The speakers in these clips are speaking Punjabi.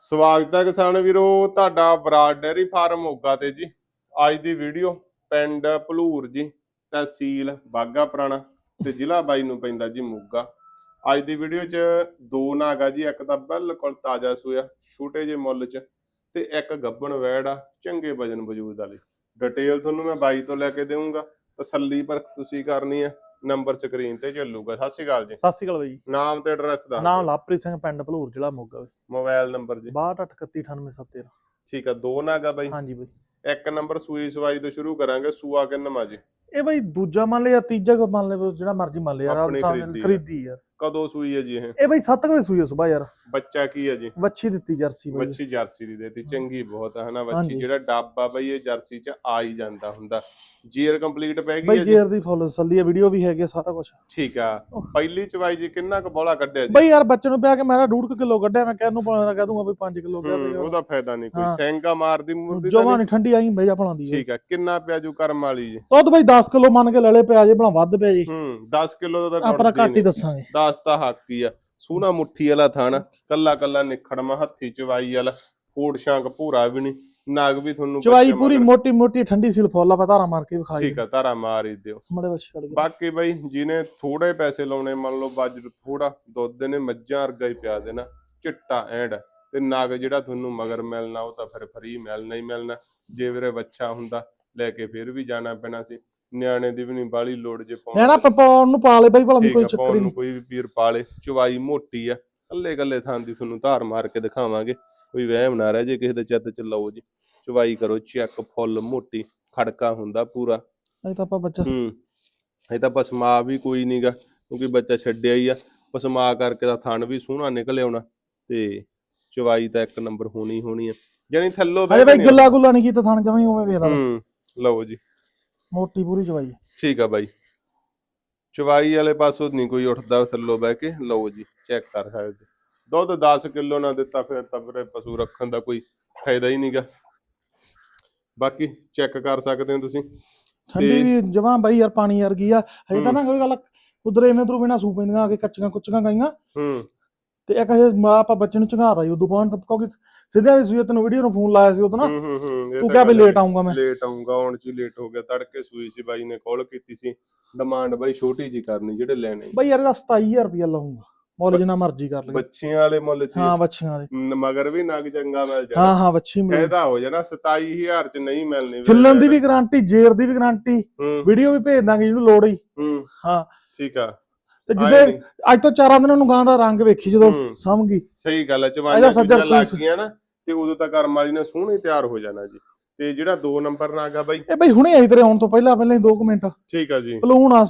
ਸਵਾਗਤ ਹੈ ਕਿਸਾਨ ਵੀਰੋ, ਤੁਹਾਡਾ ਬਰਾਡ ਡੇਅਰੀ ਫਾਰਮ ਮੋਗਾ ਤੇ ਜੀ। ਅੱਜ ਦੀ ਵੀਡੀਓ ਪਿੰਡ ਭਲੂਰ ਜੀ, ਤਹਿਸੀਲ ਬਾਗਾ ਪੁਰਾਣਾ ਤੇ ਜ਼ਿਲ੍ਹਾ ਬਾਈ ਨੂੰ ਪੈਂਦਾ ਜੀ ਮੋਗਾ। ਅੱਜ ਦੀ ਵੀਡੀਓ 'ਚ ਦੋ ਨਾਗ ਆ ਜੀ, ਇੱਕ ਤਾਂ ਬਿਲਕੁਲ ਤਾਜ਼ਾ ਸੂਆ ਛੋਟੇ ਜਿਹੇ ਮੁੱਲ 'ਚ ਤੇ ਇੱਕ ਗੱਬਣ ਵੈੜ ਆ, ਚੰਗੇ ਵਜਨ ਵਜੂਦ ਵਾਲੀ। ਡਿਟੇਲ ਤੁਹਾਨੂੰ ਮੈਂ ਬਾਈ ਤੋਂ ਲੈ ਕੇ ਦੇਵਾਂਗਾ ਤਸੱਲੀ ਪਰ ਤੁਸੀਂ ਕਰਨੀ ਆ। ਨੰਬਰ ਸਕਰੀਨ ਤੇ ਚੱਲੂਗਾ। ਸਤਿ ਸ਼੍ਰੀ ਅਕਾਲ ਜੀ। ਸਤਿ ਸ਼੍ਰੀ ਅਕਾਲ ਬਾਈ ਨਾਮ ਤੇ ਐਡਰੈਸ ਦਾ ਨਾਮ ਲਵਪ੍ਰੀਤ ਸਿੰਘ ਪਿੰਡ ਭਲੂਰ ਜ਼ਿਲ੍ਹਾ ਮੋਗਾ ਬਾਈ। ਮੋਬਾਈਲ ਨੰਬਰ ਜੀ। 6231987713 ਠੀਕ ਆ ਦੋ ਨਾਗਾ ਬਾਈ। ਹਾਂਜੀ ਬਾਈ। ਇੱਕ ਨੰਬਰ ਸੂਈ ਸਵਾਈ ਤੋਂ ਸ਼ੁਰੂ ਕਰਾਂਗੇ ਸੂਆ ਕਿੰਨਵਾਂ ਜੀ? ਇਹ ਬਾਈ ਦੂਜਾ ਮੰਨ ਲਿਆ ਤੀਜਾ ਕੋ ਮੰਨ ਲਿਆ ਜਿਹੜਾ ਮਰਜ਼ੀ ਮੰਨ ਲਿਆ ਆਪ। ਖਰੀਦੀ ਯਾਰ ਕਦੋਂ ਸੂਈ ਹੈ ਜੀ ਇਹ? ਇਹ ਬਾਈ 7 ਵਜੇ ਸੂਈ ਸੁਬਾ ਯਾਰ। ਬੱਚਾ ਕੀ ਹੈ ਜੀ? ਵੱਛੀ ਦਿੱਤੀ ਜਰਸੀ ਬਾਈ। ਵੱਛੀ ਜਰਸੀ ਦੀ ਦੇਤੀ ਚੰਗੀ ਬਹੁਤ ਹੈ ਹਨਾ ਵੱਛੀ। ਜਿਹੜਾ ਡੱਬ ਬਈ ਇਹ ਜਰਸੀ ਚ ਆ ਹੀ ਜਾਂਦਾ ਹੁੰਦਾ। ਜੀਅਰ ਕੰਪਲੀਟ ਪੈ ਗਈ ਬਾਈ ਹੈ ਜੀ? ਗੇਅਰ ਦੀ ਫੁੱਲ ਸੱਲੀ ਆ ਵੀਡੀਓ ਵੀ ਹੈਗੀ ਸਾਰਾ ਕੁਝ ਠੀਕ ਆ। ਪਹਿਲੀ ਚਵਾਈ ਜੀ ਕਿੰਨਾ ਕੁ ਬੋਲਾ ਕੱਢਿਆ ਜੀ? ਬਾਈ ਯਾਰ ਬੱਚੇ ਨੂੰ ਪਿਆ ਕੇ ਮੇਰਾ 2.5 ਕਿਲੋ ਕੱਢਿਆ ਮੈਂ ਕਹਿ ਨੂੰ ਪਾਣਾ ਕਹਿ ਦੂੰਗਾ ਬਈ 5 ਕਿਲੋ ਕਹਿ ਹੂੰ, ਦੇ ਉਹਦਾ ਫਾਇਦਾ ਨਹੀਂ ਕੋਈ। ਹਾਂ। ਸੈਂਗਾ ਮਾਰਦੀ ਮੁਰਦੀ ਤਾਂ ਜਵਾਂ ਨਹੀਂ। ਨਹੀਂ ਠੰਡੀ ਆਈ ਬਈ ਆਪਣਾਉਂਦੀ ਠੀਕ ਆ ਕਿੰਨਾ ਪਿਆ ਜੂ ਕਰਮ ਵਾਲੀ ਜੀ? ਦੁੱਧ ਬਾਈ 10 ਕਿਲੋ ਮੰਨ ਕੇ ਲੈ ਲੈ ਪਿਆ ਜੇ ਬਣਾ ਵੱਧ ਪਿਆ ਜੀ। ਹੂੰ 10 ਕਿਲੋ ਦਾ ਤਾਂ ਆਪਾਂ ਤਾਂ ਟੁੱਟਦੀ ਘੱਟ ਹੀ ਦੱਸਾਂਗੇ। 10 ਤਾਂ ਹੱਕ ਆ। ਸੋਹਣਾ ਮੁੱਠੀ ਵਾਲਾ ਥਾਣਾ ਕੱਲਾ ਕੱਲਾ ਨਿਖੜਮਾ ਹੱਥੀ ਚਵਾਈ ਵਾਲਾ। ਫੋੜ ਸ਼ਾਂਕ ਭੂਰਾ ਵੀ ਨਹੀਂ ਨਾਗ ਵੀ ਤੁਹਾਨੂੰ ਚਵਾਈ ਪੂਰੀ ਮੋਟੀ ਮੋਟੀ ਠੰਡੀ ਸੀਲ ਫੁੱਲ ਆ ਪਤਾਰਾ ਮਾਰ ਕੇ ਵਿਖਾਈ। ਠੀਕ ਆ ਧਾਰਾ ਮਾਰ ਹੀ ਦਿਓ। ਮੜੇ ਬੱਚੇ ਛੱਡ ਗਏ। ਬਾਕੀ ਬਈ ਜਿਹਨੇ ਥੋੜੇ ਪੈਸੇ ਲਾਉਣੇ ਮੰਨ ਲਓ ਬਜਟ ਥੋੜਾ ਦੁੱਧ ਨੇ ਮੱਝਾਂ ਵਰਗਾ ਹੀ ਪਿਆ ਦੇਣਾ ਚਿੱਟਾ ਐਂਡ। ਤੇ ਨਗ ਜਿਹੜਾ ਤੁਹਾਨੂੰ ਮਗਰ ਮਿਲਣਾ ਉਹ ਤਾਂ ਫਿਰ ਫਰੀ ਮਿਲਣਾ ਹੀ ਮਿਲਣਾ। ਜੇ ਵੀਰੇ ਬੱਚਾ ਹੁੰਦਾ ਲੈ ਕੇ ਫਿਰ ਵੀ ਜਾਣਾ ਪੈਣਾ ਸੀ। ਨਿਆਣੇ ਦੀ ਵੀ ਨਹੀਂ ਬਾਲੀ ਲੋੜ ਜੇ ਪਾਉਣ ਨਾ ਪਪੌਣ ਨੂੰ ਪਾ ਲੈ ਬਾਈ ਭਲਾ ਕੋਈ ਚੱਕਰ ਨਹੀਂ। ਕੋਈ ਵੀ ਪੀਰ ਪਾਲੇ ਚਵਾਈ ਮੋਟੀ ਆ। ਕੱਲੇ ਕੱਲੇ ਥਾਂ ਦੀ ਤੁਹਾਨੂੰ ਧਾਰ ਮਾਰ ਕੇ ਦਿਖਾਵਾਂਗੇ। ਕੋਈ ਵਹਿਮ ਨਾ ਰਹਿ ਜੇ ਕਿਸੇ ਦੇ ਚਿੱਤ ਚ ਲਓ ਜੀ। ਚਵਾਈ ਕਰੋ ਚੈੱਕ ਫੁੱਲ ਮੋਟੀ ਖੜਕਾ ਹੁੰਦਾ ਪੂਰਾ। ਅਜੇ ਤਾਂ ਆਪਾਂ ਬੱਚਾ ਹੂੰ ਇਹ ਤਾਂ ਪਸਮਾ ਵੀ ਕੋਈ ਨਹੀਂਗਾ ਕਿਉਂਕਿ ਬੱਚਾ ਛੱਡਿਆ ਹੀ ਆ। ਪਸਮਾ ਕਰਕੇ ਤਾਂ ਥਣ ਵੀ ਸੋਹਣਾ ਨਿਕਲ ਆਉਣਾ ਤੇ ਚਵਾਈ ਤਾਂ ਇੱਕ ਨੰਬਰ ਹੋਣੀ ਹੋਣੀ ਆ। ਜਾਨੀ ਥੱਲੋਂ ਅਜੇ ਬਾਈ ਗੱਲਾ ਗੁੱਲਾ ਨਹੀਂ ਕੀਤਾ ਥਣ ਜਮੀ ਉਵੇਂ ਵੇਖ ਲਾ। ਹੂੰ ਲਓ ਜੀ। ਮੋਟੀ ਪੂਰੀ ਚਵਾਈ। ਠੀਕ ਆ ਬਾਈ। ਚਵਾਈ ਵਾਲੇ ਪਾਸੋਂ ਨਹੀਂ ਕੋਈ ਉੱਠਦਾ ਥੱਲੋਂ ਬਹਿ ਕੇ। ਲਓ ਜੀ ਚੈੱਕ ਕਰ ਸਕਦੇ। ਦੁੱਧ 10 ਕਿਲੋ ਨਾ ਦਿੱਤਾ ਫਿਰ ਤਾਂ ਵੀਰੇ ਪਸ਼ੂ ਰੱਖਣ ਦਾ ਕੋਈ ਫਾਇਦਾ ਹੀ ਨਹੀਂਗਾ। ਬਾਕੀ ਚੈੱਕ ਕਰ ਸਕਦੇ ਹੋ ਤੁਸੀਂ। ਠੰਡੀ ਵੀ ਜਮਾਂ ਬਾਈ ਯਾਰ ਪਾਣੀ ਵਰਗੀ ਆ। ਹਜੇ ਤਾਂ ਨਾ ਕੋਈ ਗੱਲ ਉਧਰ ਐਵੇਂ ਤੋਂ ਬਿਨਾ ਸੂ ਪੈਂਦੀਆਂ ਆ ਕੇ ਕੱਚੀਆਂ ਕੁੱਚੀਆਂ ਗਈਆਂ ਹੂੰ। ਤੇ ਇੱਕ ਹਜੇ ਮਾਂ ਆਪਾਂ ਬੱਚੇ ਨੂੰ ਚੰਗਾਤਾ ਜੀ ਉਦੋਂ ਬਾਅਦ ਕਿਉਂਕਿ ਸਿੱਧਾ ਸੂਏ ਤੈਨੂੰ ਵੀਡੀਓ ਨੂੰ ਫੋਨ ਲਾਇਆ ਸੀ ਉਦੋਂ ਨਾ। ਹੂੰ ਹੂੰ ਹੂੰ ਇਹ ਤੂੰ ਤਾਂ ਕਿਹਾ ਵੀ ਗੱਲ ਲੇਟ ਆਉਂਗਾ ਮੈਂ। ਲੇਟ ਆਉਂਗਾ ਆਉਣ ਚ ਲੇਟ ਹੋ ਗਿਆ ਤੜਕੇ ਸੂਈ ਸੀ ਬਾਈ ਨੇ ਕਾਲ ਕੀਤੀ ਸੀ। ਡਿਮਾਂਡ ਬਾਈ ਛੋਟੀ ਜੀ ਕਰਨੀ ਜਿਹੜੇ ਲੈਣੇ। ਬਾਈ ਯਾਰ ਇਹਦਾ 27000 ਰੁਪਇਆ ਲਾਉਂਗਾ ਮੁੱਲ ਜਿੰਨਾ ਮਰਜ਼ੀ ਕਰ ਲੈ ਬੱਚੀਆਂ ਵਾਲੇ ਮੁੱਲ ਚ ਹਾਂ। ਬੱਚੀਆਂ ਦੇ ਨ- ਮਗਰ ਵੀ ਨਗ ਚੰਗਾ ਮਿਲ ਹਾਂ ਜਾਣਾ। ਹਾਂ ਬੱਚੀ ਮਿਲ ਫਾਇਦਾ ਹੋ ਜਾਣਾ 27000 ਚ ਨਹੀਂ ਮਿਲਣੀ। ਵੀਰੇ ਹਿੱਲਣ ਦੀ ਵੀ ਗਾਰੰਟੀ ਜੇਰ ਦੀ ਵੀ ਗਾਰੰਟੀ ਹੂੰ। ਵੀਡੀਓ ਵੀ ਭੇਜ ਦਾਂਗੇ ਜਿਹਨੂੰ ਲੋੜ ਹੂੰ। ਹਾਂ। ਠੀਕ ਆ। ਤੇ ਆਏ। ਅੱਜ ਤੋਂ ਚਾਰਾਂ ਦਿਨਾਂ ਨੂੰ ਗਾਂ ਦਾ ਰੰਗ ਵੇਖੀ ਜਦੋਂ ਹੂੰ। ਗਈ। ਸਹੀ ਗੱਲ ਹੈ ਇਹਦਾ ਚਵਾਈਆਂ ਚੀਜ਼ਾਂ ਲੱਗ ਸੂਸ- ਗਈਆਂ ਨਾ ਤੇ ਉਦੋਂ ਤੱਕ ਕਰਮ ਵਾਲੀ ਨੇ ਸੋਹਣੀ ਤਿਆਰ ਹੋ ਜਾਣਾ ਜੀ। ਤੇ ਜਿਹੜਾ 2 ਨੰਬਰ ਨਾਗਾ ਬਾਈ। ਇਹ ਬਈ ਹੁਣੇ ਆਈ ਤੇਰੇ ਆਉਣ ਤੋਂ ਪਹਿਲਾਂ ਪਹਿਲਾਂ ਹੀ 2 ਮਿੰਟ। ਠੀਕ ਆ ਜੀ। ਪਲੂਣ ਆ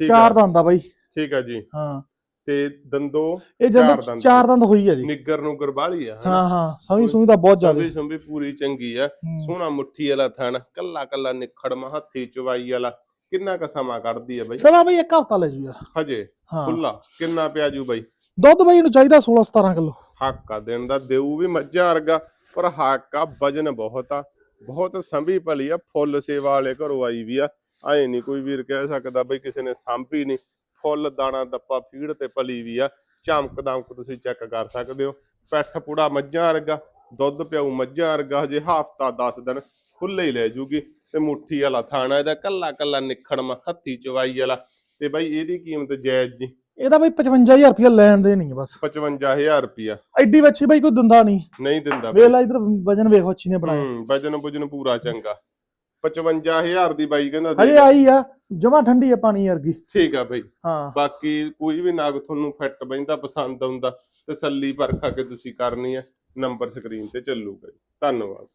ਠੀਕ ਆ। ਚਾਰ ਦੰਦ ਆ ਬਾਈ। ਠੀਕ ਆ ਜੀ। ਹਾਂ। ਤੇ ਦੰਦੋ ਇਹ ਚਾਰ ਜਦ ਦੰਦ। ਚਾਰ ਦੰਦ ਹੋਈ ਆ ਜੀ। ਨਿੱਗਰ ਨੂੰ ਗਰਬਾਲੀ ਆ ਹਾਂ ਹਾਂ। ਸਮਝ ਸੁਣੀ ਤਾਂ ਬਹੁਤ ਜ਼ਿਆਦਾ। ਸੰਭੀ ਸੰਭੀ ਪੂਰੀ ਚੰਗੀ ਆ। ਸੋਹਣਾ ਮੁੱਠੀ ਵਾਲਾ ਥਣ ਕੱਲਾ ਕੱਲਾ ਨਿਖੜਮਾ ਹੱਥੀ ਚਵਾਈ ਵਾਲਾ। ਕਿੰਨਾ ਕ ਸਮਾਂ ਕੱਢਦੀ ਆ ਬਾਈ? ਸਵਾ ਬਈ ਇੱਕ ਹਫਤਾ ਲੈ ਜੂ ਯਾਰ। ਹਜੇ? ਹਾਂ। ਖੁੱਲਾ ਕਿੰਨਾ ਪਿਆ ਜੂ ਬਾਈ? ਦੁੱਧ ਬਈ ਇਹਨੂੰ ਚਾਹੀਦਾ 16 17 ਕਿਲੋ। ਹੱਕ ਦਿਨ ਦਾ ਦੇਊ ਵੀ ਮੱਝਾਂ ਵਰਗਾ ਪਰ ਹੱਕ ਵਜਨ ਬਹੁਤ ਆ। ਬਹੁਤ ਸੰਭੀ ਭਲੀ ਆ ਫੁੱਲ ਸੇਵਾ ਵਾਲੇ ਘਰੋਂ ਆਈ ਵੀ ਆ। ਐ ਨਹੀਂ ਕੋਈ ਵੀਰ ਕਹਿ ਸਕਦਾ ਬਈ ਕਿਸੇ ਨੇ ਸਾਂਭੀ ਨਹੀਂ ਫੁੱਲ ਦਾਣਾ ਦੱਪਾ ਫੀੜ ਤੇ ਭਲੀ ਵੀ ਆ। ਚਮਕ ਦਮਕ ਤੁਸੀਂ ਚੈੱਕ ਕਰ ਸਕਦੇ ਹੋ। ਪੈਠ ਪੁੜਾ ਮੱਝਾਂ ਵਰਗਾ ਦੁੱਧ ਪਿਆਉ ਮੱਝਾਂ ਵਰਗਾ ਜੇ ਹਫਤਾ 10 ਦਿਨ ਖੁੱਲੇ ਹੀ ਲੈ ਜੂਗੀ। ਤੇ ਮੁੱਠੀ ਵਾਲਾ ਥਾਣਾ ਇਹਦਾ ਕੱਲਾ ਕੱਲਾ ਨਿਖੜਮਾ ਹੱਥੀ ਚਵਾਈ ਵਾਲਾ। ਤੇ ਬਾਈ ਇਹਦੀ ਕੀਮਤ ਜਾਇਜ਼ ਜੀ? ਇਹਦਾ ਬਈ 55000 ਰੁਪਇਆ ਲੈਣ ਦੇ ਨਹੀਂ ਬਸ। 55000 ਰੁਪਿਆ ਐਡੀ ਬੱਚੀ ਬਈ ਕੋਈ ਦਿੰਦਾ ਨਹੀਂ। ਨਹੀਂ ਦਿੰਦਾ ਵੇਖ ਲੈ ਇਧਰ ਵਜਨ ਵੇਖ ਬੱਚੀ ਨੇ ਬਣਾਇਆ ਹੂੰ ਵਜਨ ਬੁਜਨ ਪੂਰਾ ਚੰਗਾ। 55000 ਦੀ ਬਾਈ ਕਹਿੰਦਾ ਹਜੇ ਆਈ ਆ ਜਮਾ ਠੰਡੀ ਆ ਪਾਣੀ ਵਰਗੀ। ਠੀਕ ਆ ਬਈ। ਹਾਂ। ਬਾਕੀ ਕੋਈ ਵੀ ਨਾਗ ਤੁਹਾਨੂੰ ਫਿੱਟ ਬੈਂਦਾ ਪਸੰਦ ਆਉਂਦਾ ਤਸੱਲੀ ਪਰਖਾ ਕੇ ਤੁਸੀਂ ਕਰਨੀ ਹੈ ਨੰਬਰ ਸਕਰੀਨ ਤੇ ਚੱਲੂਗਾ ਧੰਨਵਾਦ।